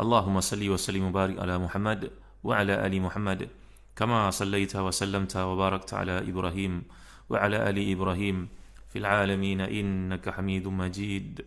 اللهم صل وسلم وبارك على محمد وعلى آل محمد كما صليت وسلمت وباركت على إبراهيم وعلى آل إبراهيم في العالمين إنك حميد مجيد.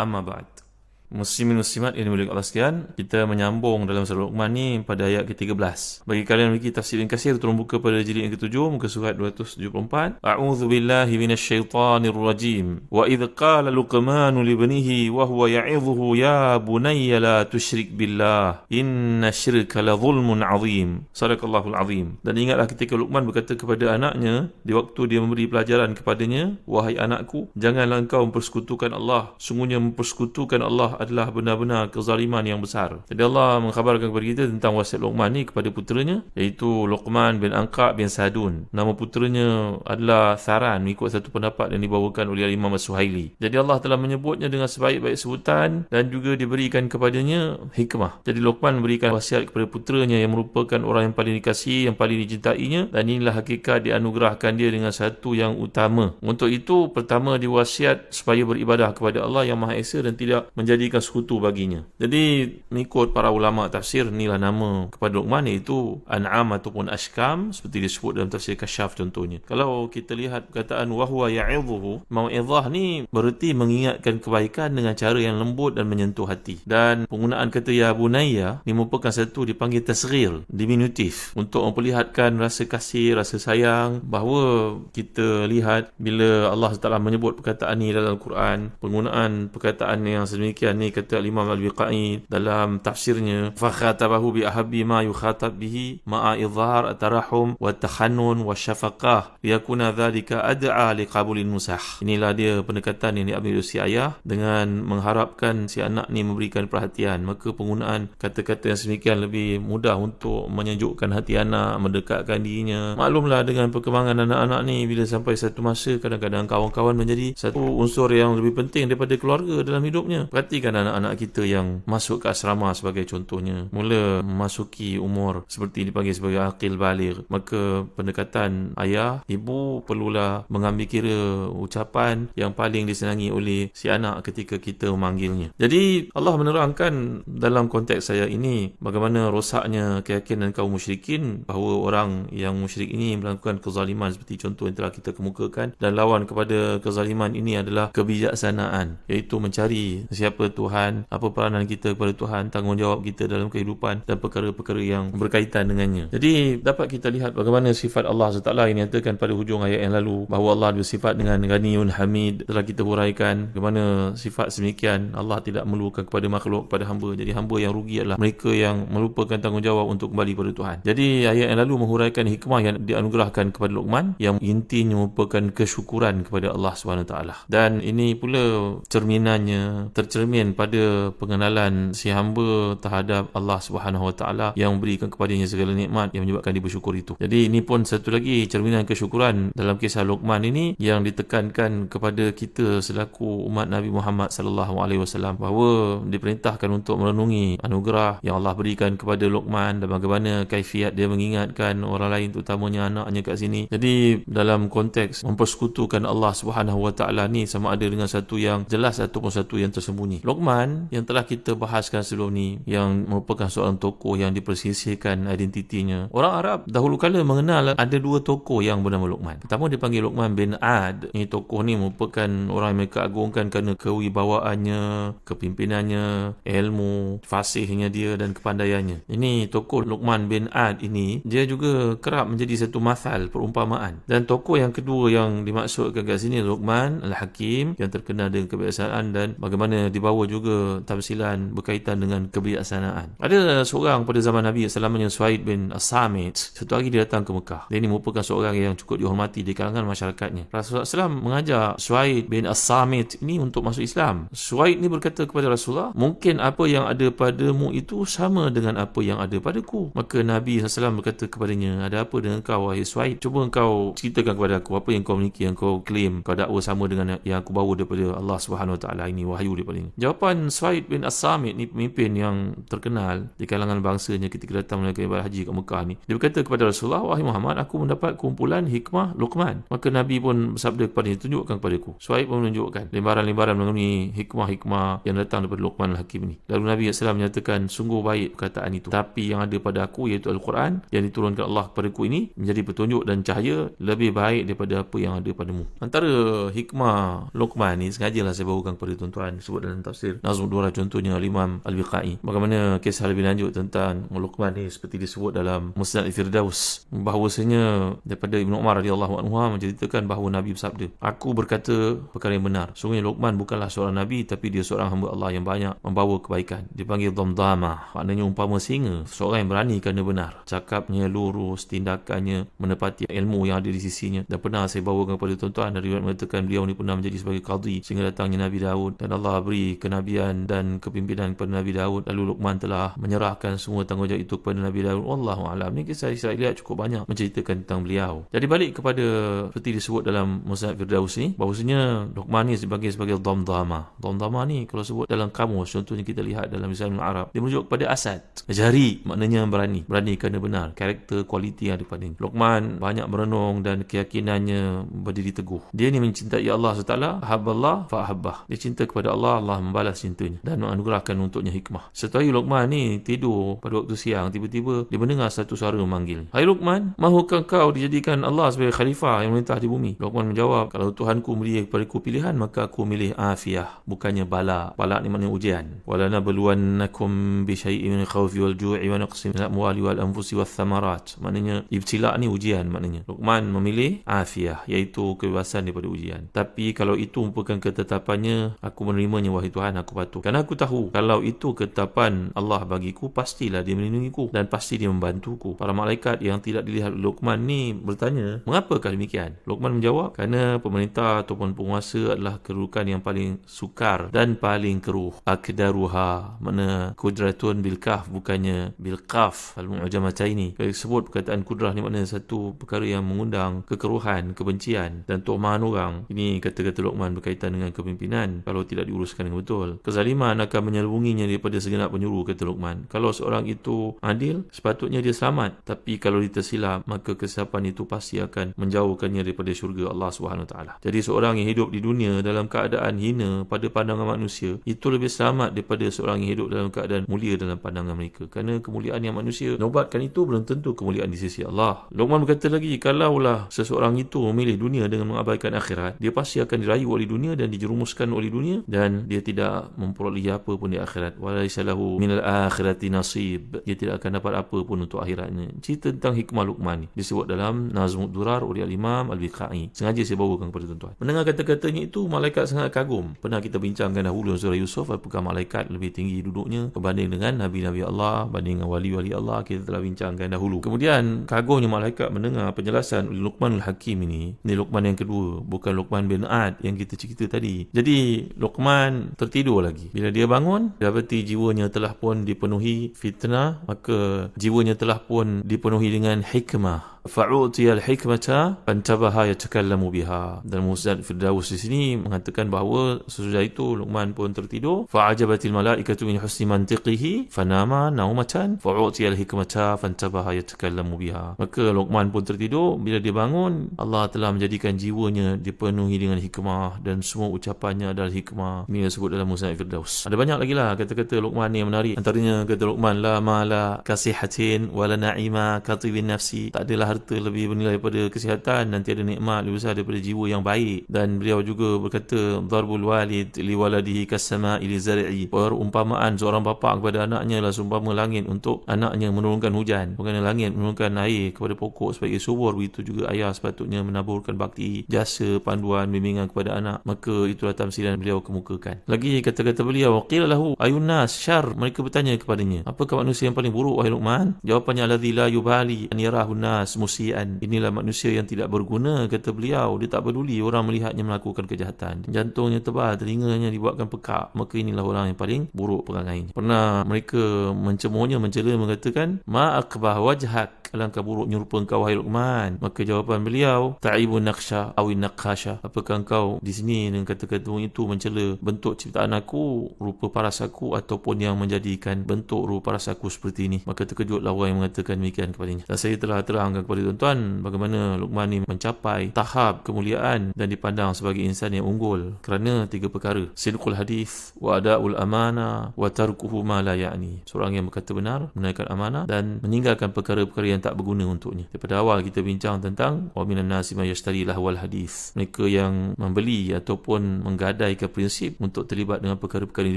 أما بعد. Muslimin muslimat yang dimiliki Allah sekalian Kita menyambung dalam surah Luqman ni pada ayat ke-13 Bagi kalian yang memiliki tafsir yang kasir Tolong buka pada jilid yang ke-7 Muka surat 274 A'udhu billahi minasyaitanir rajim Wa idh qala Luqmanu libnihi Wa huwa ya'idhuhu Ya bunayya la tushrik billah. Inna syirka la zulmun azim. Sadaqallahul azim. Dan ingatlah ketika Luqman berkata kepada anaknya Di waktu dia memberi pelajaran kepadanya Wahai anakku Janganlah engkau mempersekutukan Allah. Sungguhnya mempersekutukan Allah adalah benar-benar kezaliman yang besar. Jadi Allah mengkhabarkan kepada kita tentang wasiat Luqman ni kepada puteranya iaitu Luqman bin Anqa bin Sadun. Nama puteranya adalah Saran mengikut satu pendapat yang dibawakan oleh Imam As-Suhaili. Jadi Allah telah menyebutnya dengan sebaik-baik sebutan dan juga diberikan kepadanya hikmah. Jadi Luqman memberikan wasiat kepada puteranya yang merupakan orang yang paling dikasihi, yang paling dicintainya dan inilah hakikat dianugerahkan dia dengan satu yang utama. Untuk itu pertama diwasiat supaya beribadah kepada Allah yang Maha Esa dan tidak menjadi menjadikan sekutu baginya. Jadi mengikut para ulama tafsir inilah nama kepada Luqman iaitu An'am ataupun Ashkam seperti disebut dalam tafsir Kasyaf contohnya. Kalau kita lihat perkataan wahwa ya'idhuhu, mau'idhah ni bererti mengingatkan kebaikan dengan cara yang lembut dan menyentuh hati. Dan penggunaan kata ya bunayya ni merupakan satu dipanggil tasghir, diminutif untuk memperlihatkan rasa kasih, rasa sayang bahawa kita lihat bila Allah Taala menyebut perkataan ni dalam Al-Quran, penggunaan perkataan yang sedemikian ni kata Imam Al-Biqai dalam tafsirnya fa khatabahu bi ahabbi ma yukhatab bihi ma'a idhar at-tarahum wa takhannun wa syafaqah liyakuna dhalika ad'a li qabulin musah inilah dia pendekatan yang diambil si ayah dengan mengharapkan si anak ni memberikan perhatian. Maka penggunaan kata-kata yang sedemikian lebih mudah untuk menyejukkan hati anak mendekatkan dirinya. Maklumlah dengan perkembangan anak-anak ni bila sampai satu masa kadang-kadang kawan-kawan menjadi satu unsur yang lebih penting daripada keluarga dalam hidupnya. Perhatikan kan anak-anak kita yang masuk ke asrama sebagai contohnya. Mula memasuki umur seperti dipanggil sebagai akil balir maka pendekatan ayah ibu perlulah mengambil kira ucapan yang paling disenangi oleh si anak ketika kita memanggilnya. Jadi Allah menerangkan dalam konteks saya ini bagaimana rosaknya keyakinan kaum musyrikin bahawa orang yang musyrik ini melakukan kezaliman seperti contoh yang telah kita kemukakan dan lawan kepada kezaliman ini adalah kebijaksanaan iaitu mencari siapa Tuhan, apa peranan kita kepada Tuhan, tanggungjawab kita dalam kehidupan dan perkara-perkara yang berkaitan dengannya. Jadi dapat kita lihat bagaimana sifat Allah SWT yang nyatakan pada hujung ayat yang lalu bahawa Allah bersifat dengan Ghaniyun Hamid telah kita huraikan bagaimana sifat semikian Allah tidak melupakan kepada makhluk kepada hamba. Jadi hamba yang rugi adalah mereka yang melupakan tanggungjawab untuk kembali kepada Tuhan. Jadi ayat yang lalu menghuraikan hikmah yang dianugerahkan kepada Luqman yang intinya merupakan kesyukuran kepada Allah SWT. Dan ini pula cerminannya tercermin cermin pada pengenalan si hamba terhadap Allah Subhanahu Wa Taala yang memberikan kepadanya segala nikmat yang menyebabkan dia bersyukur itu. Jadi ini pun satu lagi cerminan kesyukuran dalam kisah Luqman ini yang ditekankan kepada kita selaku umat Nabi Muhammad sallallahu alaihi wasallam bahawa diperintahkan untuk merenungi anugerah yang Allah berikan kepada Luqman dan bagaimana kaifiat dia mengingatkan orang lain terutamanya anaknya kat sini. Jadi dalam konteks mempersekutukan Allah Subhanahu Wa Taala ni sama ada dengan satu yang jelas ataupun satu yang tersembunyi. Luqman yang telah kita bahaskan sebelum ni yang merupakan seorang tokoh yang dipersisihkan identitinya. Orang Arab dahulu kala mengenal ada dua tokoh yang bernama Luqman. Pertama dipanggil Luqman bin Ad. Ini tokoh ni merupakan orang yang mereka agungkan kerana kewibawaannya, kepimpinannya, ilmu, fasihnya dia dan kepandaiannya. Ini tokoh Luqman bin Ad ini dia juga kerap menjadi satu masal perumpamaan. Dan tokoh yang kedua yang dimaksudkan kat sini Luqman Al-Hakim yang terkenal dengan kebiasaan dan bagaimana dibawa membawa juga tafsilan berkaitan dengan kebijaksanaan. Ada seorang pada zaman Nabi SAW namanya Suhaid bin As-Samit. Satu hari dia datang ke Mekah. Dia ini merupakan seorang yang cukup dihormati di kalangan masyarakatnya. Rasulullah SAW mengajar Suhaid bin As-Samit ini untuk masuk Islam. Suhaid ini berkata kepada Rasulullah, mungkin apa yang ada padamu itu sama dengan apa yang ada padaku. Maka Nabi SAW berkata kepadanya, ada apa dengan kau wahai Suhaid? Cuba kau ceritakan kepada aku apa yang kau miliki, yang kau claim, kau dakwa sama dengan yang aku bawa daripada Allah Subhanahu Wa Taala ini wahyu daripada ini. Jawapan Suhaid bin As-Samit ni pemimpin yang terkenal di kalangan bangsanya ketika datang melakukan ibadah haji ke Mekah ni. Dia berkata kepada Rasulullah, wahai Muhammad, aku mendapat kumpulan hikmah Luqman. Maka Nabi pun bersabda kepada dia, tunjukkan kepadaku. Suhaib pun menunjukkan lembaran-lembaran mengenai hikmah-hikmah yang datang daripada Luqman Al-Hakim ni. Lalu Nabi SAW menyatakan, sungguh baik perkataan itu. Tapi yang ada pada aku iaitu Al-Quran yang diturunkan Allah kepadaku ini menjadi petunjuk dan cahaya lebih baik daripada apa yang ada padamu. Antara hikmah Luqman ni sengajalah saya bawakan kepada tuan-tuan sebut dalam tafsir Nazm Dura contohnya Al-Imam Al-Biqai. Bagaimana kisah lebih lanjut tentang Luqman ni seperti disebut dalam Musnad Firdaus bahawasanya daripada Ibn Umar radhiyallahu anhu menceritakan bahawa Nabi bersabda aku berkata perkara yang benar. Sungguhnya Luqman bukanlah seorang Nabi tapi dia seorang hamba Allah yang banyak membawa kebaikan. Dipanggil Dhamdhamah maknanya umpama singa seorang yang berani kerana benar. Cakapnya lurus tindakannya menepati ilmu yang ada di sisinya. Dan pernah saya bawakan kepada tuan-tuan dari mengatakan beliau ni pernah menjadi sebagai qadhi sehingga datangnya Nabi Daud. Dan Allah beri kenabian dan kepimpinan kepada Nabi Daud. Lalu Luqman telah menyerahkan semua tanggungjawab itu kepada Nabi Daud. Wallahu alam. Ni kisah Israeliat cukup banyak menceritakan tentang beliau. Jadi balik kepada seperti disebut dalam Musnad Firdaus ni bahawasanya Luqman ni sebagai sebagai dhamdhama dhamdhama ni kalau sebut dalam kamus contohnya kita lihat dalam Lisan Arab dia merujuk kepada asad. Jari maknanya berani. Berani kerana benar. Karakter kualiti yang ada ni. Luqman banyak merenung dan keyakinannya berdiri teguh. Dia ni mencintai Allah SWT haballah fa'ahabbah dia cinta kepada Allah Allah membalas cintanya dan menganugerahkan untuknya hikmah. Setelah Luqman ni tidur pada waktu siang. Tiba-tiba dia mendengar satu suara memanggil Hai Luqman mahukah kau dijadikan Allah sebagai khalifah yang melintah di bumi? Luqman menjawab kalau Tuhanku beri kepada pilihan maka aku milih afiah bukannya bala. Bala ni maknanya ujian. Walana beluannakum bi syai'in min khawfi wal ju'i wa naqsin min amwali wal anfusi wath thamarat. Maknanya ibtila ni ujian maknanya. Luqman memilih afiah iaitu kebebasan daripada ujian. Tapi kalau itu merupakan ketetapannya aku menerimanya wahai Tuhan aku patuh. Kerana aku tahu kalau itu ketetapan Allah bagiku pastilah dia melindungiku dan pasti dia membantuku. Para malaikat yang tidak dilihat Luqman ni bertanya mengapakah demikian? Luqman menjawab kerana pemerintah ataupun penguasa adalah kedudukan yang paling sukar dan paling keruh. Akdaruha mana kudratun bil kaf bukannya bil qaf al mu'jamataini kalau sebut perkataan kudrah ni maknanya satu perkara yang mengundang kekeruhan kebencian dan tuhmahan orang. Ini kata-kata Luqman berkaitan dengan kepimpinan. Kalau tidak diuruskan dengan betul kezaliman akan menyelubunginya daripada segenap penyuruh kata Luqman. Kalau seorang itu adil sepatutnya dia selamat. Tapi kalau dia tersilap maka kesilapan itu pasti akan menjauhkannya daripada syurga Allah taala. Jadi seorang yang hidup di dunia dalam keadaan hina pada pandangan manusia itu lebih selamat daripada seorang yang hidup dalam keadaan mulia dalam pandangan mereka. Kerana kemuliaan yang manusia nobatkan itu belum tentu kemuliaan di sisi Allah. Luqman berkata lagi kalaulah seseorang itu memilih dunia dengan mengabaikan akhirat dia pasti akan dirayu oleh dunia dan dijerumuskan oleh dunia dan dia tidak memperoleh apa pun di akhirat. Walaisa lahu minal akhirati nasib. Dia tidak akan dapat apa pun untuk akhiratnya. Cerita tentang hikmah Luqman ni disebut dalam Nazmud Durar oleh Al-Imam Al-Biqai. Sengaja saya bawakan kepada tuan-tuan. Mendengar kata-katanya itu malaikat sangat kagum. Pernah kita bincangkan dahulu surah Yusuf apakah malaikat lebih tinggi duduknya berbanding dengan Nabi-Nabi Allah banding dengan wali-wali Allah kita telah bincangkan dahulu. Kemudian kagumnya malaikat mendengar penjelasan oleh Al-Hakim ini. Ini Luqman yang kedua bukan Luqman bin Ad yang kita cerita tadi. Jadi Luqman tertidur lagi. Bila dia bangun dapati jiwanya telah pun dipenuhi fitnah maka jiwanya telah pun dipenuhi dengan hikmah. Fa'utiya al-hikmata fantabaha yatakallamu biha. Dan Musnad Firdaus di sini mengatakan bahawa sesudah itu Luqman pun tertidur. Fa'ajabatil malaikatu min husni mantiqihi fanama naumatan. Fa'utiya al-hikmata fantabaha yatakallamu biha. Maka Luqman pun tertidur. Bila dia bangun Allah telah menjadikan jiwanya dipenuhi dengan hikmah dan semua ucapannya adalah hikmah. Ini disebut dalam Musnad Firdaus. Ada banyak lagi lah kata-kata Luqman yang menarik. Antaranya kata Luqman la mala kasihatin wala na'ima katibin nafsi. Tak adalah harta lebih bernilai daripada kesihatan dan tiada nikmat lebih besar daripada jiwa yang baik. Dan beliau juga berkata darbul walid li waladihi kasama ili zar'i. Perumpamaan seorang bapa kepada anaknya lah seumpama langit untuk anaknya menurunkan hujan. Bukan langit menurunkan air kepada pokok sebagai subur begitu juga ayah sepatutnya menaburkan bakti jasa panduan bimbingan kepada anak. Maka itulah tamsilan beliau kemukakan. Lagi kata-kata beliau qila lahu ayun nas syar. Mereka bertanya kepadanya apakah manusia yang paling buruk wahai Luqman? Jawapannya alladzi la yubali an yarahu nas musian. Inilah manusia yang tidak berguna kata beliau. Dia tak peduli orang melihatnya melakukan kejahatan. Jantungnya tebal telinganya dibuatkan pekak. Maka inilah orang yang paling buruk perangainya pernah mereka mencemohnya mencela mengatakan ma akbah wajhak alangkah buruknya rupa engkau wahai Luqman. Maka jawapan beliau ta'ibun naqsha awin naqasha apakah engkau di sini dengan kata-kata itu mencela bentuk ciptaan aku rupa paras aku ataupun yang menjadikan bentuk rupa paras aku seperti ini maka terkejutlah orang yang mengatakan demikian kepadanya dan saya telah terangkan kepada tuan-tuan bagaimana Luqman ini mencapai tahap kemuliaan dan dipandang sebagai insan yang unggul kerana tiga perkara sidqul hadis wa ada'ul amana wa tarkuhu ma la ya'ni seorang yang berkata benar menunaikan amanah dan meninggalkan perkara-perkara yang tak berguna untuknya. Daripada awal kita bincang tentang wa minan nasi may yashtari lahwal hadis. Mereka yang membeli ataupun menggadaikan prinsip untuk terlibat dengan perkara-perkara yang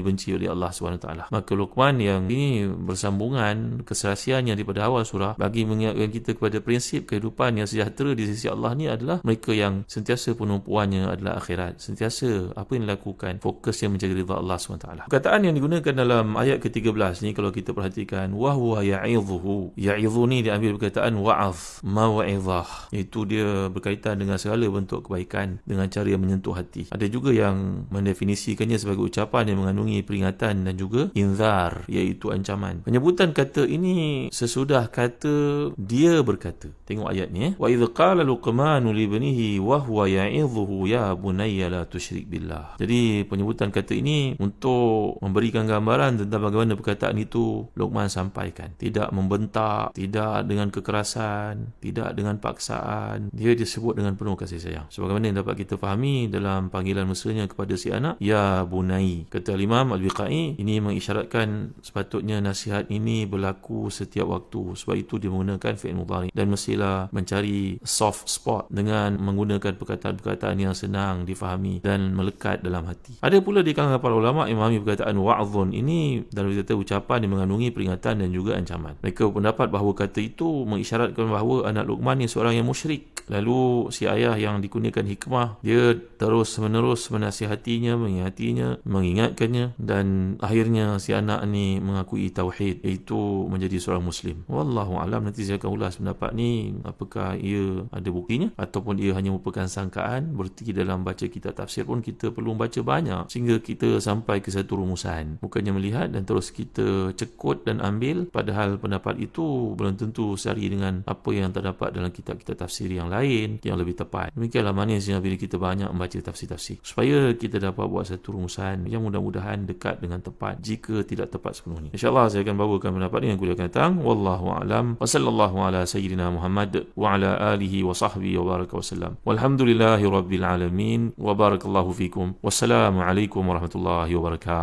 dibenci oleh Allah SWT. Maka Luqman yang ini bersambungan keserasiannya daripada awal surah bagi mengingatkan kita kepada prinsip kehidupan yang sejahtera di sisi Allah ni adalah mereka yang sentiasa penumpuannya adalah akhirat. Sentiasa apa yang dilakukan fokus yang menjaga ridha Allah SWT. Perkataan yang digunakan dalam ayat ke-13 ni kalau kita perhatikan wahwa ya'idhuhu. Ya'idhu ni diambil perkataan wa'az mawa'izah itu dia berkaitan dengan segala bentuk kebaikan dengan cara yang menyentuh hati ada juga yang mendefinisikannya sebagai ucapan yang mengandungi peringatan dan juga inzar iaitu ancaman. Penyebutan kata ini sesudah kata dia berkata. Tengok ayat ni eh. Wa idh qala luqman li ibnihi wa huwa ya'idhuhu ya bunayya la tusyrik billah. Jadi penyebutan kata ini untuk memberikan gambaran tentang bagaimana perkataan itu Luqman sampaikan. Tidak membentak tidak dengan kekerasan, tidak dengan paksaan. Dia disebut dengan penuh kasih sayang. Sebagaimana yang dapat kita fahami dalam panggilan mesranya kepada si anak, Ya Bunai. Kata Imam Al-Biqai, ini mengisyaratkan sepatutnya nasihat ini berlaku setiap waktu. Sebab itu dia menggunakan fi'il mudhari. Dan mestilah mencari soft spot dengan menggunakan perkataan-perkataan yang senang difahami dan melekat dalam hati. Ada pula di kalangan para ulama memahami perkataan wa'adhun ini dalam kata ucapan yang mengandungi peringatan dan juga ancaman. Mereka pendapat bahawa kata itu mengisyaratkan bahawa anak Luqman ni seorang yang musyrik. Lalu si ayah yang dikurniakan hikmah, dia terus menerus menasihatinya, mengingatinya, mengingatkannya dan akhirnya si anak ni mengakui tauhid iaitu menjadi seorang muslim. Wallahu alam nanti saya akan ulas pendapat ni apakah ia ada buktinya ataupun ia hanya merupakan sangkaan. Berarti dalam baca kitab tafsir pun kita perlu baca banyak sehingga kita sampai ke satu rumusan. Bukannya melihat dan terus kita cekut dan ambil padahal pendapat itu belum tentu sehari dengan apa yang terdapat dalam kitab-kitab tafsir yang lain yang lebih tepat. Demikianlah manisnya bila kita banyak membaca tafsir-tafsir. Supaya kita dapat buat satu rumusan yang mudah-mudahan dekat dengan tepat jika tidak tepat sepenuhnya. InsyaAllah saya akan bawakan pendapat ini yang kuliah akan datang. Wallahu a'lam. Wa sallallahu ala sayyidina Muhammad wa ala alihi wa sahbihi wa baraka wa sallam. Walhamdulillahi rabbil alamin. Wa barakallahu fikum. Wassalamualaikum warahmatullahi wabarakatuh.